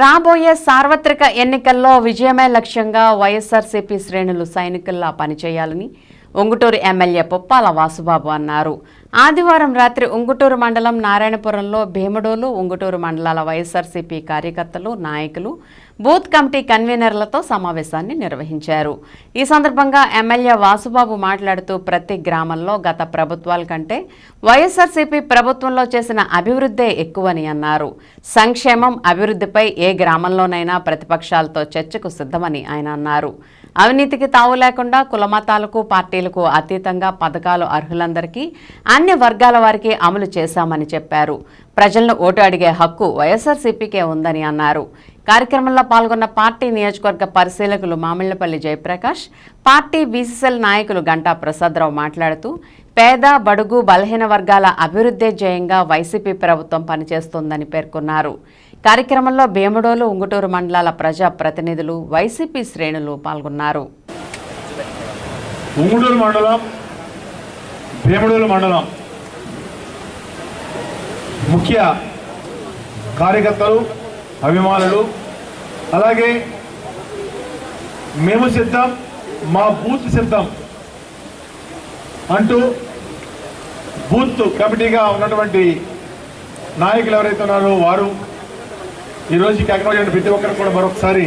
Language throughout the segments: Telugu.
రాబోయే సార్వత్రిక ఎన్నికల్లో విజయమే లక్ష్యంగా వైఎస్ఆర్సీపీ శ్రేణులు సైనికుల్లా పనిచేయాలని ఒంగుటూరు ఎమ్మెల్యే పుప్పాల వాసుబాబు అన్నారు. ఆదివారం రాత్రి ఉంగుటూరు మండలం నారాయణపురంలో భీమడోలు ఉంగుటూరు మండలాల వైఎస్ఆర్సీపీ కార్యకర్తలు నాయకులు బూత్ కమిటీ కన్వీనర్లతో సమావేశాన్ని నిర్వహించారు. ఈ సందర్భంగా ఎమ్మెల్యే వాసుబాబు మాట్లాడుతూ ప్రతి గ్రామంలో గత ప్రభుత్వాల కంటే వైఎస్ఆర్సీపీ ప్రభుత్వంలో చేసిన అభివృద్ధే ఎక్కువని అన్నారు. సంక్షేమం అభివృద్ధిపై ఏ గ్రామంలోనైనా ప్రతిపక్షాలతో చర్చకు సిద్ధమని ఆయన అన్నారు. అవినీతికి తావు లేకుండా కులమతాలకు పార్టీలకు అతీతంగా పథకాలు అర్హులందరికీ అన్ని వర్గాల వారికి అమలు చేశామని చెప్పారు. ప్రజలను ఓటు అడిగే హక్కు వైఎస్ఆర్సీపీకే ఉందని అన్నారు. కార్యక్రమంలో పాల్గొన్న పార్టీ నియోజకవర్గ పరిశీలకులు మామిళ్ళపల్లి జయప్రకాష్ పార్టీ బీసీసీఎల్ నాయకులు గంటా ప్రసాదరావు మాట్లాడుతూ పేద బడుగు బలహీన వర్గాల అభివృద్ధే జయంగా వైసీపీ ప్రభుత్వం పనిచేస్తోందని పేర్కొన్నారు. కార్యక్రమంలో భీమడోలు ఉంగుటూరు మండలాల ప్రజా ప్రతినిధులు వైసీపీ శ్రేణులు పాల్గొన్నారు. ఉంగుటూరు మండలం భీమడూరు మండలం. ముఖ్య కార్యకర్తలు అభిమానులు అలాగే మేము సిద్ధం మా బూత్ సిద్ధం అంటూ బూత్ కమిటీగా ఉన్నటువంటి నాయకులు ఎవరైతే ఉన్నారో వారు ఈరోజు ఈ ప్రతి ఒక్కరికి కూడా మరొకసారి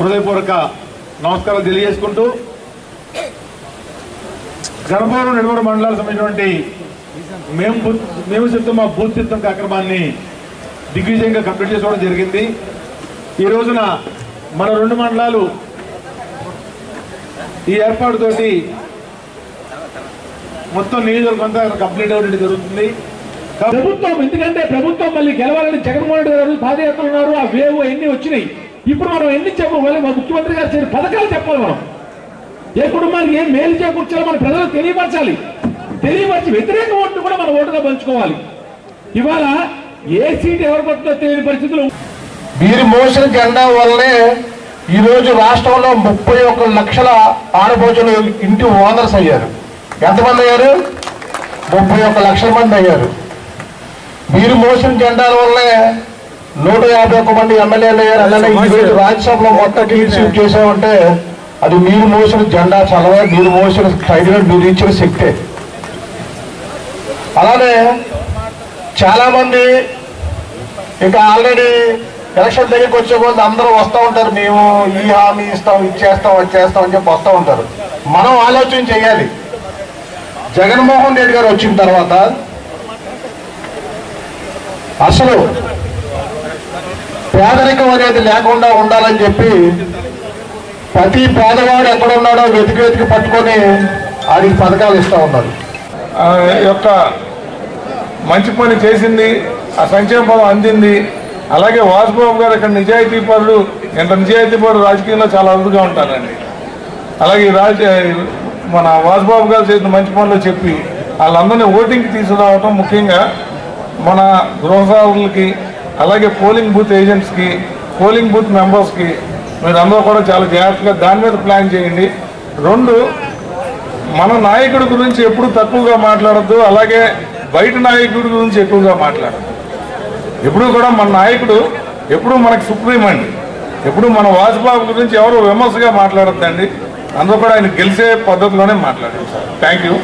హృదయపూర్వక నమస్కారాలు తెలియజేసుకుంటూ గణపవరం నిడమూరు మండలాలకు సంబంధించినటువంటి మేము మేము సిద్ధం మా బూత్ సిద్ధం కార్యక్రమాన్ని దిగ్విజయంగా కంప్లీట్ చేసుకోవడం జరిగింది. ఈ రోజున మన రెండు మండలాలు ఈ ఏర్పాటుతోటి మొత్తం నియోజకవర్గం కంప్లీట్ అవ్వడం జరుగుతుంది. ప్రభుత్వం ఎందుకంటే ప్రభుత్వం మళ్ళీ గెలవాలని జగన్మోహన్ రెడ్డి గారు పాదయాత్ర ఉన్నారు. ఆ వేవ్ ఎన్ని వచ్చినాయి. ఇప్పుడు మనం ఎన్ని చెప్పాలి మా ముఖ్యమంత్రి గారు చేసిన పథకాలు చెప్పాలి మనం. ఏ కుటుంబానికి ఏం మేలు చేకూర్చాలో మన ప్రజలకు తెలియపరచాలి. తెలియపరిచి వ్యతిరేక ఓట్లు కూడా మన ఓటుగా పంచుకోవాలి. ఇవాళ ఏ సీట్ ఎవరు పడుతుందో తెలియని పరిస్థితులు వీరి మోసిన జెండా వల్లనే ఈ రోజు రాష్ట్రంలో ముప్పై ఒక్క లక్షల ఆడబోజులు ఇంటి ఓనర్స్ అయ్యారు. ఎంతమంది అయ్యారు? ముప్పై ఒక్క లక్షల మంది అయ్యారు. వీరు మోసిన జెండాల వల్లే నూట యాభై ఒక్క మంది ఎమ్మెల్యేలు అయ్యారు. అలానే ఈ రోజు రాజ్యసభలో మొత్తం స్వీప్ చేసామంటే అది మీరు మోసిన జెండా చలవ మీరు మోసిన ఖైదీలో మీరు ఇచ్చిన శక్తే. అలానే చాలామంది ఇంకా ఆల్రెడీ ఎలక్షన్ దగ్గరికి వచ్చే కొద్ది అందరూ వస్తూ ఉంటారు మేము ఈ హామీ ఇస్తాం ఇచ్చేస్తాం వచ్చేస్తాం అని చెప్పి వస్తూ ఉంటారు. మనం ఆలోచన చేయాలి. జగన్మోహన్ రెడ్డి గారు వచ్చిన తర్వాత అసలు పేదరికం అనేది లేకుండా ఉండాలని చెప్పి ప్రతి పేదవాడు ఎక్కడున్నాడో వెతికి వెతికి పట్టుకొని ఆడికి పథకాలు ఇస్తూ ఉన్నారు యొక్క మంచి పని చేసింది ఆ సంక్షేమ పదం అందింది. అలాగే వాసుబాబు గారు ఇక్కడ నిజాయితీ పరుడు ఇంత నిజాయితీ పరుడు రాజకీయంలో చాలా అరుదుగా ఉంటారండి. అలాగే ఈ రాజ మన వాసుబాబు గారు చేసిన మంచి పనులు చెప్పి వాళ్ళందరినీ ఓటింగ్కి తీసుకురావటం ముఖ్యంగా మన గృహసారులకి అలాగే పోలింగ్ బూత్ ఏజెంట్స్కి పోలింగ్ బూత్ మెంబర్స్కి మీరు అందరూ కూడా చాలా జాగ్రత్తగా దాని మీద ప్లాన్ చేయండి. రెండు మన నాయకుడి గురించి ఎప్పుడు తక్కువగా మాట్లాడద్దు అలాగే బయట నాయకుడి గురించి ఎక్కువగా మాట్లాడద్దు. ఎప్పుడు కూడా మన నాయకుడు ఎప్పుడు మనకు సుప్రీం అండి. ఎప్పుడు మన వాజ్బాబు గురించి ఎవరు విమర్శగా మాట్లాడద్దండి. అందరూ కూడా ఆయన గెలిచే పద్ధతిలోనే మాట్లాడారు సార్. Thank you.